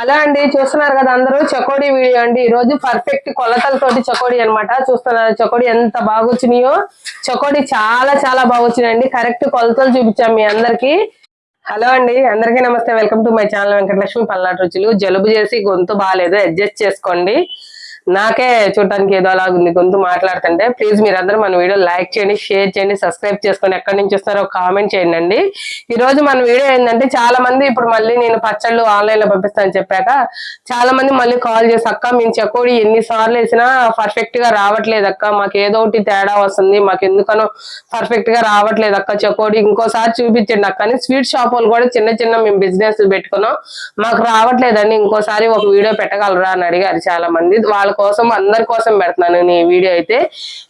Hello అండి చూస్తున్నారు కదా అందరూ? చకోడి వీడియో అండి. ఈ రోజు పర్ఫెక్ట్ కొలతలతోటి చకోడి అన్నమాట. చూస్తున్నారు చకోడి ఎంత బాగా వచ్చినాయో చకోడి చాలా చాలా బాగా వచ్చినాయండి కరెక్ట్ కొలతలు చూపించాం మీ అందరికి. హలో అండి అందరికీ నమస్తే. Welcome to my channel Venkatalakshmi Palnati రుచులు జలుబు చేసి గొంతు బాగాలేదు అడ్జస్ట్ చేసుకోండి. నాకే చూడటానికి ఏదో అలాగుంది. గొంతు మాట్లాడుతుంటే ప్లీజ్ మీరందరూ మన వీడియో లైక్ చేయండి షేర్ చేయండి సబ్స్క్రైబ్ చేసుకొని ఎక్కడి నుంచి వస్తారో కామెంట్ చేయండి అండి. ఈ రోజు మన వీడియో ఏంటంటే చాలా మంది ఇప్పుడు మళ్ళీ నేను పచ్చళ్ళు ఆన్లైన్లో పంపిస్తాను చెప్పాక చాలా మంది మళ్ళీ కాల్ చేసి అక్క మేము చెకోడి ఎన్నిసార్లు వేసినా పర్ఫెక్ట్గా రావట్లేదు అక్క. మాకు ఏదో ఒకటి తేడా వస్తుంది. మాకు ఎందుకనో పర్ఫెక్ట్గా రావట్లేదు అక్క చెకోడి. ఇంకోసారి చూపించండి అక్క అని స్వీట్ షాప్ వాళ్ళు కూడా చిన్న చిన్న మేము బిజినెస్ పెట్టుకున్నాం. మాకు రావట్లేదండి. ఇంకోసారి ఒక వీడియో పెట్టగలరా? అని అడిగారు చాలా మంది వాళ్ళ కోసం అందరి కోసం పెడుతున్నాను నేను ఈ వీడియో అయితే.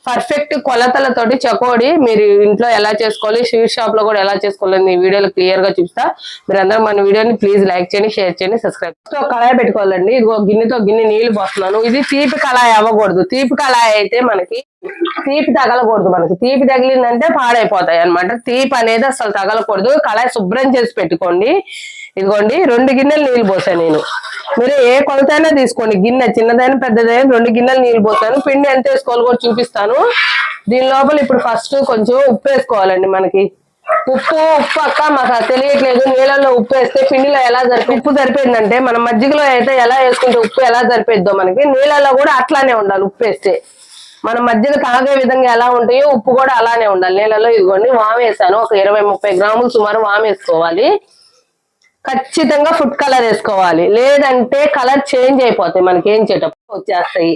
పర్ఫెక్ట్ కొలతలతోటి చకోడి మీరు ఇంట్లో ఎలా చేసుకోవాలి స్వీట్ షాప్లో కూడా ఎలా చేసుకోవాలి ఈ వీడియోలో క్లియర్గా చూపిస్తా. మీరు మన వీడియోని ప్లీజ్ లైక్ చేయండి షేర్ చేయండి సబ్స్క్రైబ్ కళాయి పెట్టుకోవాలండి. ఇదిగో గిన్నెతో గిన్నె నీళ్ళు పోస్తున్నాను. ఇది తీపి కళాయి అవ్వకూడదు. తీపి కళాయి అయితే మనకి తీపి తగలకూడదు మనకి. తీపి తగిలిందంటే పాడైపోతాయి అనమాట తీపి అనేది అసలు తగలకూడదు. కళాయి శుభ్రం చేసి పెట్టుకోండి. ఇదిగోండి రెండు గిన్నెలు నీళ్ళు పోసాను నేను. మీరు ఏ కొలతైనా తీసుకోండి. గిన్నె చిన్నదైనా పెద్దదైనా రెండు గిన్నెలు నీళ్ళు పోసాను. పిండి ఎంత వేసుకోవాలి కూడా చూపిస్తాను. దీని లోపల ఇప్పుడు ఫస్ట్ కొంచెం ఉప్పు వేసుకోవాలండి మనకి. ఉప్పు ఉప్పు అక్క మాకు తెలియట్లేదు. నీళ్ళల్లో ఉప్పు వేస్తే పిండిలో ఎలా జరిపి ఉప్పు సరిపోయిందంటే మనం మజ్జిగలో అయితే ఎలా వేసుకుంటే ఉప్పు ఎలా జరిపేద్దో మనకి. నీళ్ళల్లో కూడా అట్లానే ఉండాలి ఉప్పు వేస్తే. మన మధ్యలో తాగే విధంగా ఎలా ఉంటాయో ఉప్పు కూడా అలానే ఉండాలి. నీళ్ళలో ఇదిగోండి వామేసాను ఒక ఇరవై ముప్పై గ్రాములు సుమారు వామేసుకోవాలి ఖచ్చితంగా ఫుడ్ కలర్ వేసుకోవాలి. లేదంటే కలర్ చేంజ్ అయిపోతాయి. మనకి ఏం చేటప్పుడు వచ్చేస్తాయి.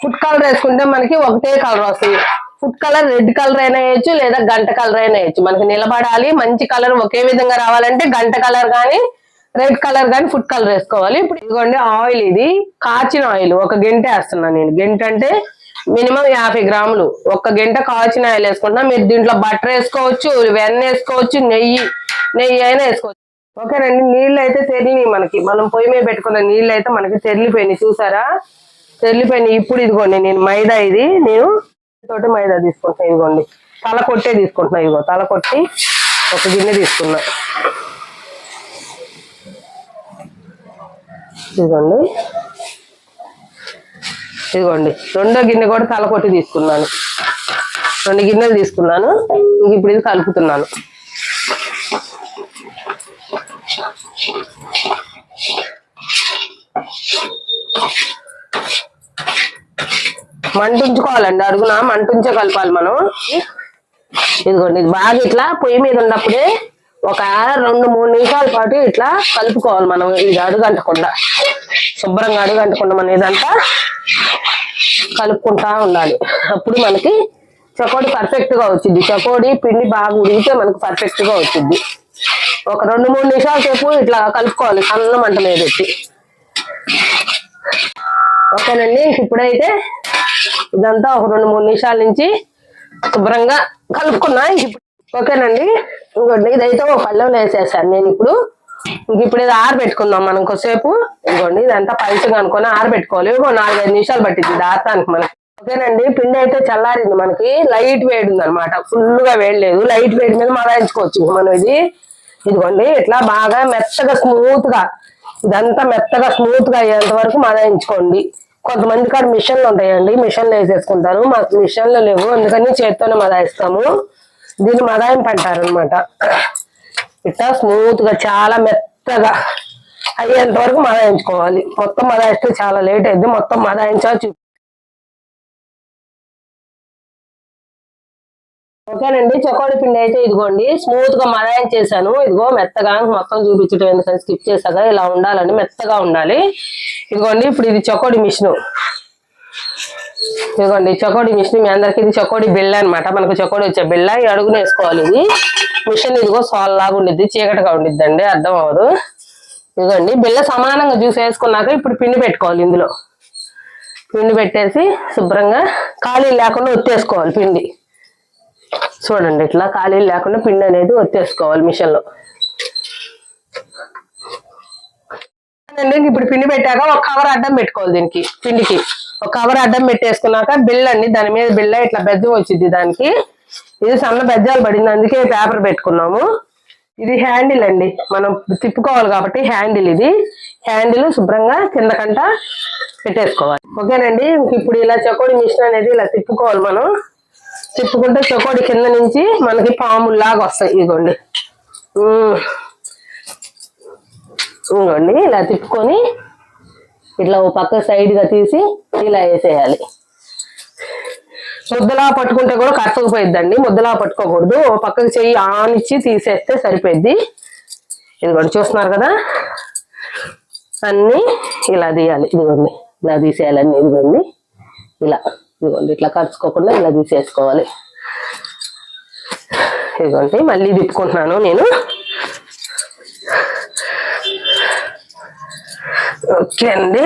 ఫుడ్ కలర్ వేసుకుంటే మనకి ఒకటే కలర్ వస్తాయి ఫుడ్ కలర్ రెడ్ కలర్ అయినా వేయచ్చు లేదా గంట కలర్ అయినా వేయచ్చు. మనకి నిలబడాలి మంచి కలర్ ఒకే విధంగా రావాలంటే గంట కలర్ కానీ రెడ్ కలర్ కానీ ఫుడ్ కలర్ వేసుకోవాలి. ఇప్పుడు ఇదిగోండి ఆయిల్ ఇది. కాచిన ఆయిల్ ఒక గంట వేస్తున్నాను నేను. గంట అంటే మినిమం యాభై గ్రాములు. ఒక గంట కాచిన ఆయిల్ వేసుకుంటున్నా. మీరు దీంట్లో బటర్ వేసుకోవచ్చు వెన్న వేసుకోవచ్చు నెయ్యి నెయ్యి అయినా వేసుకోవచ్చు. ఓకేనండి నీళ్ళు అయితే తెరిలినాయి మనకి. మనం పొయ్యి మీద పెట్టుకున్న నీళ్ళు అయితే మనకి తెరిలిపోయినాయి చూసారా? తెరిలిపోయినాయి ఇప్పుడు ఇదిగోండి నేను మైదా ఇది. నేను తోటి మైదా తీసుకుంటున్నా ఇదిగోండి. తల కొట్టే తీసుకుంటున్నా ఇదిగో. తల కొట్టి ఒక గిన్నె తీసుకున్నా. ఇదిగోండి. ఇదిగోండి. రెండో గిన్నె కూడా తల కొట్టి తీసుకున్నాను. రెండు గిన్నెలు తీసుకున్నాను. ఇంక ఇప్పుడు ఇది కలుపుతున్నాను. మంట ఉంచుకోవాలండి అడుగున? మంట ఉంచే కలపాలి మనం. ఇదిగోండి ఇది బాగా ఇట్లా పొయ్యి మీద ఉన్నప్పుడే ఒక రెండు మూడు నిమిషాల పాటు ఇట్లా కలుపుకోవాలి మనం. ఇది అడుగంటకుండా శుభ్రంగా అడుగంటకుండా మనం ఇదంతా కలుపుకుంటా ఉండాలి. అప్పుడు మనకి చకోడి పర్ఫెక్ట్గా వచ్చింది చకోడి పిండి బాగా ఉడిగితే మనకు పర్ఫెక్ట్గా వచ్చింది ఒక రెండు మూడు నిమిషాల సేపు ఇట్లా కలుపుకోవాలి. సన్న మంట మీద పెట్టి. ఓకేనండి ఇంక ఇప్పుడైతే ఇదంతా ఒక రెండు మూడు నిమిషాల నుంచి శుభ్రంగా కలుపుకున్నా. ఇప్పుడు ఓకేనండి ఇంకోటి ఇదైతే ఒక పళ్ళెంలో వేసేసాను నేను ఇప్పుడు. ఇంక ఇప్పుడు ఇది ఆరబెట్టుకుందాం మనం కొద్దిసేపు. ఇదిగోండి ఇదంతా పలుచగా అనుకొని ఆరబెట్టుకోవాలి. ఒక నాలుగైదు నిమిషాలు పట్టింది దాతానికి మనకి. ఓకేనండి పిండి అయితే చల్లారింది మనకి. లైట్ వేడి ఉంది అనమాట ఫుల్గా వేడి లేదు. లైట్ వేడి మీద మరాయించుకోవచ్చు ఇంక మనం ఇది. ఇదిగోండి ఇట్లా బాగా మెత్తగా స్మూత్గా ఇదంతా మెత్తగా స్మూత్గా అయ్యేంత వరకు మరాయించుకోండి కొంతమంది కాడ మిషన్లు ఉంటాయండి మిషన్లు వేసేసుకుంటారు. మాకు మిషన్లు లేవు అందుకని చేత్తోనే మదాయిస్తాము. దీన్ని మదాయింపు అంటారు అనమాట ఇట్లా స్మూత్గా చాలా మెత్తగా అయ్యేంత వరకు మదాయించుకోవాలి. మొత్తం మదాయిస్తే చాలా లేట్ అయింది మొత్తం మదాయించా ఓకేనండి చకోడి పిండి అయితే ఇదిగోండి. స్మూత్గా మదాయం చేశాను. ఇదిగో మెత్తగా మొత్తం చూపించడం ఎందుకని స్కిప్ చేశాక ఇలా ఉండాలండి మెత్తగా ఉండాలి. ఇదిగోండి ఇప్పుడు ఇది చకోడి మిషన్. ఇదిగోండి చకోడి మిషన్. మీ అందరికి ఇది చకోడి బిళ్ళ అనమాట మనకు చకోడి వచ్చే బిళ్ళ. ఈ అడుగున వేసుకోవాలి ఇది. మిషన్ ఇదిగో సాల్ లాగా ఉండిద్ది చీకటిగా ఉండిద్దండి అర్థం అవ్వదు. ఇదిగోండి బిళ్ళ సమానంగా జ్యూస్ వేసుకున్నాక ఇప్పుడు పిండి పెట్టుకోవాలి ఇందులో. పిండి పెట్టేసి శుభ్రంగా ఖాళీ లేకుండా ఒత్తేసుకోవాలి పిండి. చూడండి ఇట్లా ఖాళీలు లేకుండా పిండి అనేది ఒత్తేసుకోవాలి మిషన్లో ఇప్పుడు పిండి పెట్టాక ఒక కవర్ అడ్డం పెట్టుకోవాలి దీనికి పిండికి. ఒక కవర్ అడ్డం పెట్టేసుకున్నాక బిళ్ళ అండి దాని మీద బిళ్ళ ఇట్లా బెజ్జం వచ్చింది దానికి. ఇది సన్న బెజ్జాలు పడింది అందుకే పేపర్ పెట్టుకున్నాము. ఇది హ్యాండిల్ అండి మనం తిప్పుకోవాలి కాబట్టి హ్యాండిల్ ఇది. హ్యాండిల్ శుభ్రంగా కిందకంట పెట్టేసుకోవాలి. ఓకేనండి ఇప్పుడు ఇలా చకోడి మిషన్ అనేది ఇలా తిప్పుకోవాలి మనం. తిప్పుకుంటే చకోడి కింద నుంచి మనకి పాముల్లాగా వస్తాయి ఇదిగోండి. ఇదిగోండి ఇలా తిప్పుకొని ఇట్లా ఓ పక్క సైడ్గా తీసి ఇలా వేసేయాలి. ముద్దలా పట్టుకుంటే కూడా కట్టకపోయిద్దండి ముద్దలా పట్టుకోకూడదు. ఓ పక్కకి చెయ్యి ఆనిచ్చి తీసేస్తే సరిపోద్ది ఇదిగోండి చూస్తున్నారు కదా? అన్నీ ఇలా తీయాలి ఇదిగోండి. ఇలా తీసేయాలన్నీ ఇదిగోండి. ఇలా. ఇదిగోండి ఇట్లా కలుసుకోకుండా ఇలా తీసేసుకోవాలి. ఇదిగోండి మళ్ళీ తిప్పుకుంటున్నాను నేను. ఓకే అండి.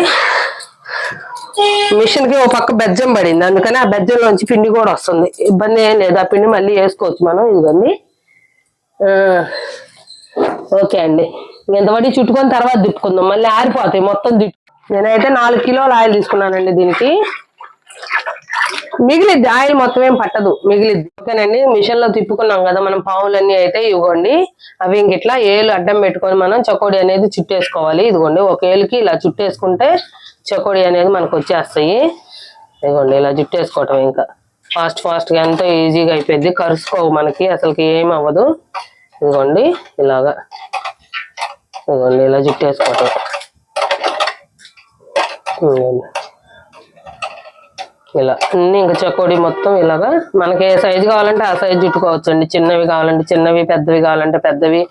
మిషన్కి ఓ పక్క బెజ్జం పడింది అందుకని ఆ బెజ్జంలోంచి పిండి కూడా వస్తుంది. ఇబ్బంది ఏం లేదు ఆ పిండి మళ్ళీ వేసుకోవచ్చు మనం ఇదిగోండి. ఓకే అండి. ఎంతబడి చుట్టుకొని తర్వాత తిప్పుకుందాం మళ్ళీ ఆరిపోతాయి మొత్తం నేనైతే నాలుగు కిలోలు ఆయిల్ తీసుకున్నానండి దీనికి. మిగిలిద్ది ఆయిల్ మొత్తం ఏం పట్టదు. మిగిలిద్ది ఓకేనండి మిషన్లో తిప్పుకున్నాం కదా మనం పావులన్నీ అయితే ఇవ్వండి. అవి ఇంక ఇట్లా ఏలు అడ్డం పెట్టుకొని మనం చకోడి అనేది చుట్టేసుకోవాలి. ఇదిగోండి ఒక ఏలుకి ఇలా చుట్టేసుకుంటే చకోడి అనేది మనకు వచ్చేస్తాయి. ఇదిగోండి ఇలా చుట్టేసుకోవటం ఇంకా. ఫాస్ట్ ఫాస్ట్గా ఎంతో ఈజీగా అయిపోయింది. కరుసుకోవు మనకి అసలుకి ఏం అవ్వదు. ఇదిగోండి ఇలాగా. ఇదిగోండి ఇలా చుట్టేసుకోవటం. ఇదిగోండి. ఇలా అన్ని ఇంకా చకోడి మొత్తం ఇలాగా మనకి ఏ సైజు కావాలంటే ఆ సైజు చుట్టుకోవచ్చండి. చిన్నవి కావాలంటే చిన్నవి పెద్దవి కావాలంటే పెద్దవి.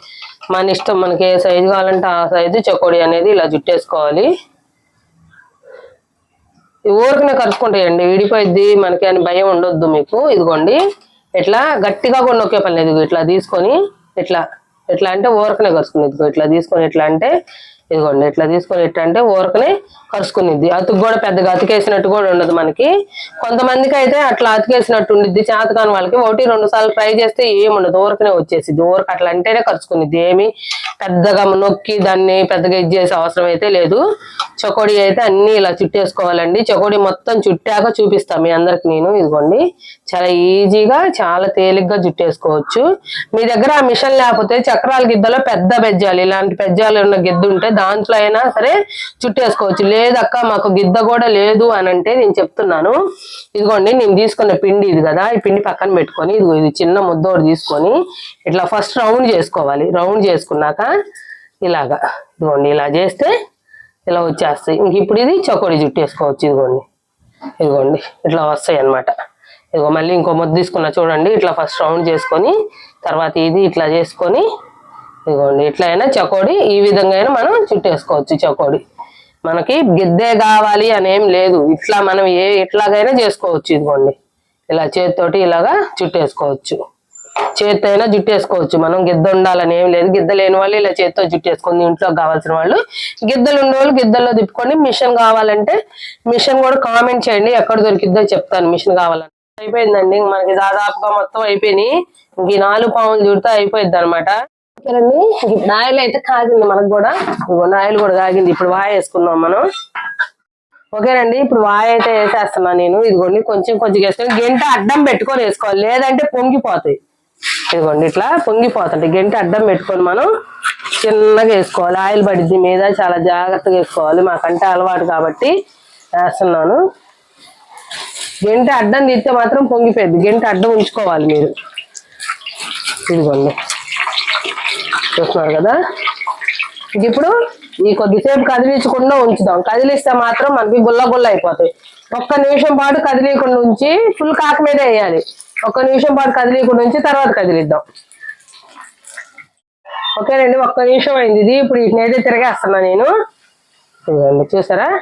మన ఇష్టం మనకి ఏ సైజు కావాలంటే ఆ సైజు చకోడి అనేది ఇలా చుట్టేసుకోవాలి. ఊరికనే కలుసుకుంటాయండి విడిపోయిద్ది మనకి అని భయం ఉండొద్దు మీకు. ఇదిగోండి ఇట్లా గట్టిగా కూడా నొక్కే పని లేదు ఇదిగో ఇట్లా తీసుకొని ఇట్లా ఇట్లా అంటే ఊరకనే కలుసుకుని ఇదిగో ఇట్లా తీసుకొని ఇట్లా అంటే ఇదిగోండి ఇట్లా తీసుకొని ఇట్లా అంటే ఊరకనే కరుచుకునిద్ది అతుకు కూడా పెద్దగా అతికేసినట్టు కూడా ఉండదు మనకి. కొంతమందికి అయితే అట్లా అతికేసినట్టు ఉండిద్ది. చేతకాని వాళ్ళకి ఒకటి రెండు సార్లు ట్రై చేస్తే ఏముండదు. ఊరకనే వచ్చేసిద్ది. ఊరక అట్లా అంటేనే కరుచుకునిద్ది ఏమి పెద్దగా నొక్కి దాన్ని పెద్దగా ఇది చేసే అవసరం అయితే లేదు. చకోడి అయితే అన్ని ఇలా చుట్టేసుకోవాలండి. చకోడి మొత్తం చుట్టాక చూపిస్తాను మీ అందరికి నేను. ఇదిగోండి. చాలా ఈజీగా చాలా తేలిగ్గా చుట్టేసుకోవచ్చు. మీ దగ్గర ఆ మిషన్ లేకపోతే చక్రాల గిద్దలో పెద్ద బెజ్జాలు ఇలాంటి బెజ్జాలు ఉన్న గిద్ద ఉంటే దాంట్లో అయినా సరే చుట్టేసుకోవచ్చు. లేదక్క మాకు గిద్ద కూడా లేదు అని అంటే నేను చెప్తున్నాను. ఇదిగోండి నేను తీసుకున్న పిండి ఇది కదా ఈ పిండి పక్కన పెట్టుకొని ఇదిగో ఇది చిన్న ముద్దోడు తీసుకొని ఇట్లా ఫస్ట్ రౌండ్ చేసుకోవాలి. రౌండ్ చేసుకున్నాక ఇలాగా ఇదిగోండి ఇలా చేస్తే ఇలా వచ్చేస్తాయి. ఇంక ఇప్పుడు ఇది చకోడి చుట్టేసుకోవచ్చు ఇదిగోండి. ఇదిగోండి ఇట్లా వస్తాయి అన్నమాట. ఇదిగో మళ్ళీ ఇంకో ముద్ద తీసుకున్నా చూడండి ఇట్లా ఫస్ట్ రౌండ్ చేసుకొని తర్వాత ఇది ఇట్లా చేసుకొని ఇదిగోండి ఇట్లా అయినా చకోడి ఈ విధంగా అయినా మనం చుట్టేసుకోవచ్చు చకోడి. మనకి గిద్దే కావాలి అని ఏం లేదు. ఇట్లా మనం ఏ ఎట్లాగైనా చేసుకోవచ్చు ఇదిగోండి. ఇలా చేతితోటి ఇలాగా చుట్టేసుకోవచ్చు చేతితో అయినా జుట్టేసుకోవచ్చు. మనం గిద్ద ఉండాలని ఏం లేదు. గిద్ద లేని వాళ్ళు ఇలా చేత్తో జుట్టేసుకుంది ఇంట్లో కావాల్సిన వాళ్ళు గిద్దలు ఉన్న వాళ్ళు గిద్దల్లో తిప్పుకొని మిషన్ కావాలంటే మిషన్ కూడా కామెంట్ చేయండి. ఎక్కడ దొరికిద్దో చెప్తాను. మిషన్ కావాలని అయిపోయిందండి. మనకి దాదాపుగా మొత్తం అయిపోయినాయి. ఇంక ఈ నాలుగు పావులు చుడితే అయిపోయింది అనమాట ఇప్పుడు ఆయిల్ అయితే కాగింది మనకు కూడా. ఇదిగోండి ఆయిల్ కూడా కాగింది. ఇప్పుడు వాయ వేసుకున్నాం మనం. ఓకేనండి ఇప్పుడు వాయ అయితే వేసేస్తున్నా నేను. ఇదిగోండి కొంచెం కొంచెం వేసుకొని గంట అడ్డం పెట్టుకొని వేసుకోవాలి. లేదంటే పొంగిపోతాయి. ఇదిగోండి ఇట్లా పొంగిపోతుంది గంట అడ్డం పెట్టుకొని మనం చిన్నగా వేసుకోవాలి. ఆయిల్ పడిద్ది మీద చాలా జాగ్రత్తగా వేసుకోవాలి. మాకంటే అలవాటు కాబట్టి వేస్తున్నాను. గంట అడ్డం తీస్తే మాత్రం పొంగిపోయింది గంట అడ్డం ఉంచుకోవాలి మీరు. ఇదిగోండి. చూస్తున్నారు కదా? ఇది ఇప్పుడు ఈ కొద్దిసేపు కదిలించకుండా ఉంచుదాం. కదిలిస్తే మాత్రం మనకి గుల్ల గుల్ల అయిపోతాయి. ఒక్క నిమిషం పాటు కదిలీకుండా ఉంచి ఫుల్ కాక మీద వేయాలి. ఒక్క నిమిషం పాటు కదిలీకుండా ఉంచి తర్వాత కదిలిద్దాం. ఓకేనండి ఒక్క నిమిషం అయింది ఇది. ఇప్పుడు వీటినైతే తిరగేస్తున్నా నేను. ఇదిగోండి చూసారా?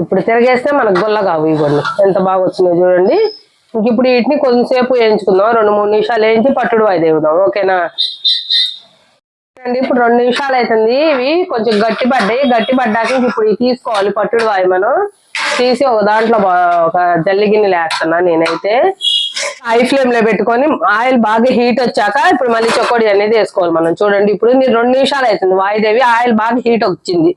ఇప్పుడు తిరగేస్తే మనకు గుల్ల కావు ఇవ్వండి. ఎంత బాగా వచ్చినాయి చూడండి. ఇంక ఇప్పుడు వీటిని కొంచెంసేపు వేయించుకుందాం. రెండు మూడు నిమిషాలు వేయించి పట్టుడు వాయిదేవుదాం. ఓకేనా? అండి ఇప్పుడు రెండు నిమిషాలు అవుతుంది ఇవి కొంచెం గట్టి పడ్డాయి గట్టి పడ్డాక ఇప్పుడు ఇవి తీసుకోవాలి. పట్టుడు వాయి మనం. తీసి ఒక దాంట్లో ఒక జల్లి గిన్నెలు లేస్తున్నా నేనైతే. హై ఫ్లేమ్లో పెట్టుకొని ఆయిల్ బాగా హీట్ వచ్చాక ఇప్పుడు మళ్ళీ చకోడి అనేది వేసుకోవాలి మనం. చూడండి ఇప్పుడు నేను రెండు నిమిషాలు అవుతుంది వాయిదేవి ఆయిల్ బాగా హీట్ వచ్చింది.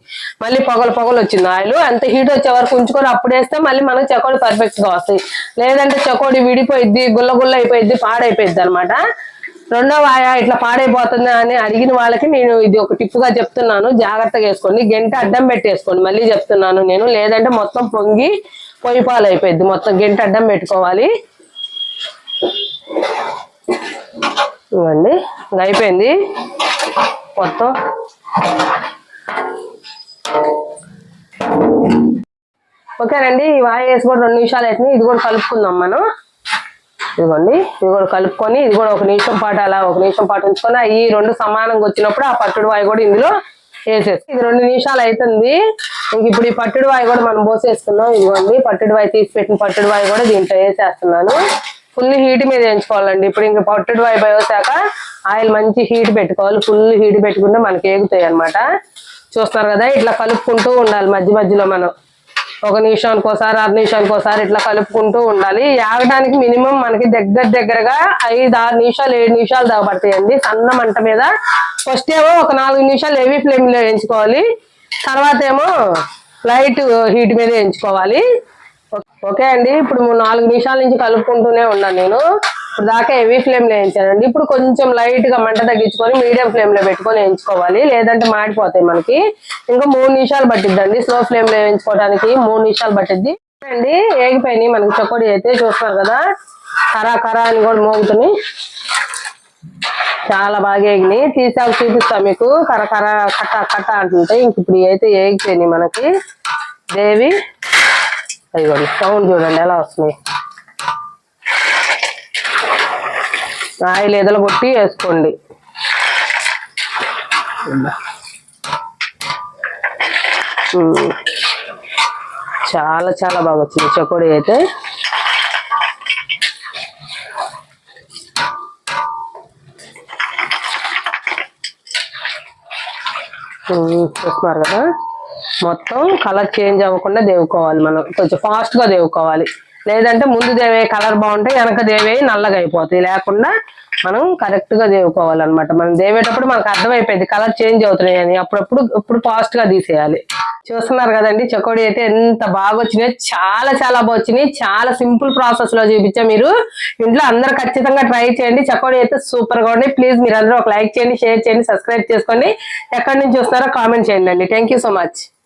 మళ్ళీ పొగలు పొగలు వచ్చింది ఆయిల్. అంత హీట్ వచ్చే వరకు ఉంచుకొని అప్పుడు వేస్తే మళ్ళీ మనకు చకోడి పర్ఫెక్ట్గా వస్తాయి. లేదంటే చకోడి విడిపోయిద్ది గుల్ల గుల్ల అయిపోయిద్ది పాడైపోయిద్ది అనమాట. రెండో వాయ ఇట్లా పాడైపోతుందా అని అడిగిన వాళ్ళకి నేను ఇది ఒక టిప్పుగా చెప్తున్నాను. జాగ్రత్తగా వేసుకోండి. గంట అడ్డం పెట్టేసుకోండి. మళ్ళీ చెప్తున్నాను నేను. లేదంటే మొత్తం పొంగి పొయ్యి పాలు అయిపోయింది మొత్తం గంట అడ్డం పెట్టుకోవాలి. ఇవ్వండి. అయిపోయింది. మొత్తం. ఓకేనండి ఈ వాయి వేసి కూడా రెండు నిమిషాలు అవుతుంది. ఇది కూడా కలుపుకుందాం మనం. ఇదిగోండి ఇది కూడా కలుపుకొని ఇది కూడా ఒక నిమిషం పాటు అలా ఒక నిమిషం పాటు ఉంచుకొని ఈ రెండు సమానంగా వచ్చినప్పుడు ఆ పట్టుడు వాయి కూడా ఇందులో వేసేసి ఇది రెండు నిమిషాలు అవుతుంది ఇంక ఇప్పుడు ఈ పట్టుడు వాయి కూడా మనం పోసేసుకున్నాం. ఇదిగోండి పట్టుడు వాయి తీసి పెట్టిన పట్టుడు వాయి కూడా దీంట్లో వేసేస్తున్నాను. ఫుల్ హీట్ మీద వేయించుకోవాలండి. ఇప్పుడు ఇంక పట్టుడు వాయి పోసాక ఆయిల్ మంచి హీట్ పెట్టుకోవాలి. ఫుల్ హీట్ పెట్టుకుంటే మనకి ఏగుతాయి అనమాట చూస్తున్నారు కదా ఇట్లా కలుపుకుంటూ ఉండాలి మధ్య మధ్యలో మనం. ఒక నిమిషానికి ఒకసారి అర నిమిషానికి ఒకసారి ఇట్లా కలుపుకుంటూ ఉండాలి. ఆగడానికి మినిమం మనకి దగ్గర దగ్గరగా ఐదు ఆరు నిమిషాలు ఏడు నిమిషాలు దాగబడతాయండి సన్న మంట మీద ఫస్ట్ ఏమో ఒక నాలుగు నిమిషాలు హెవీ ఫ్లేమ్లో వేయించుకోవాలి. తర్వాత ఏమో లైట్ హీట్ మీద వేయించుకోవాలి. ఓకే అండి. ఇప్పుడు నాలుగు నిమిషాల నుంచి కలుపుకుంటూనే ఉన్నాను నేను. ఇప్పుడు దాకా హెవీ ఫ్లేమ్లో వేయించానండి. ఇప్పుడు కొంచెం లైట్గా మంట తగ్గించుకొని మీడియం ఫ్లేమ్లో పెట్టుకొని వేయించుకోవాలి. లేదంటే మాడిపోతాయి మనకి. ఇంకా మూడు నిమిషాలు పట్టిద్దండి. స్లో ఫ్లేమ్లో వేయించుకోవడానికి మూడు నిమిషాలు పట్టిద్ది. అండి ఏగిపోయినాయి మనకి చొక్కడి అయితే. చూస్తున్నారు కదా? కరా కరా అని కూడా మోగుతున్నాయి. చాలా బాగా ఏగినాయి. తీసాక చూపిస్తా మీకు. కర కర కట్ట కట్ట అంటుంటాయి. ఇంక ఇప్పుడు అయితే ఏగిపోయినాయి మనకి. దేవి అయ్యోండి సౌండ్ చూడండి ఎలా వస్తున్నాయి. ఆయిల్ ఎదలు కొట్టి వేసుకోండి. చాలా చాలా బాగా వచ్చింది. చకోడీ అయితే. చూస్తున్నారు కదా? మొత్తం కలర్ చేంజ్ అవ్వకుండా దేవుకోవాలి మనం. కొంచెం ఫాస్ట్గా దేవుకోవాలి. లేదంటే ముందు దేవే కలర్ బాగుంటే వెనక దేవే నల్లగా అయిపోతాయి. లేకుండా మనం కరెక్ట్గా దేవుకోవాలన్నమాట. మనం దేవేటప్పుడు మనకు అర్థమైపోయింది కలర్ చేంజ్ అవుతున్నాయి అని. అప్పుడప్పుడు ఇప్పుడు ఫాస్ట్గా తీసేయాలి. చూస్తున్నారు కదండి చకోడీ అయితే ఎంత బాగా వచ్చినాయి చాలా చాలా బాగా వచ్చినాయి. చాలా సింపుల్ ప్రాసెస్లో చూపించా మీరు. ఇంట్లో అందరు ఖచ్చితంగా ట్రై చేయండి. చకోడీ అయితే సూపర్గా ఉంది ప్లీజ్ మీరు అందరూ ఒక లైక్ చేయండి షేర్ చేయండి సబ్స్క్రైబ్ చేసుకోండి. ఎక్కడి నుంచి చూస్తారో కామెంట్ చేయండి అండి. Thank so much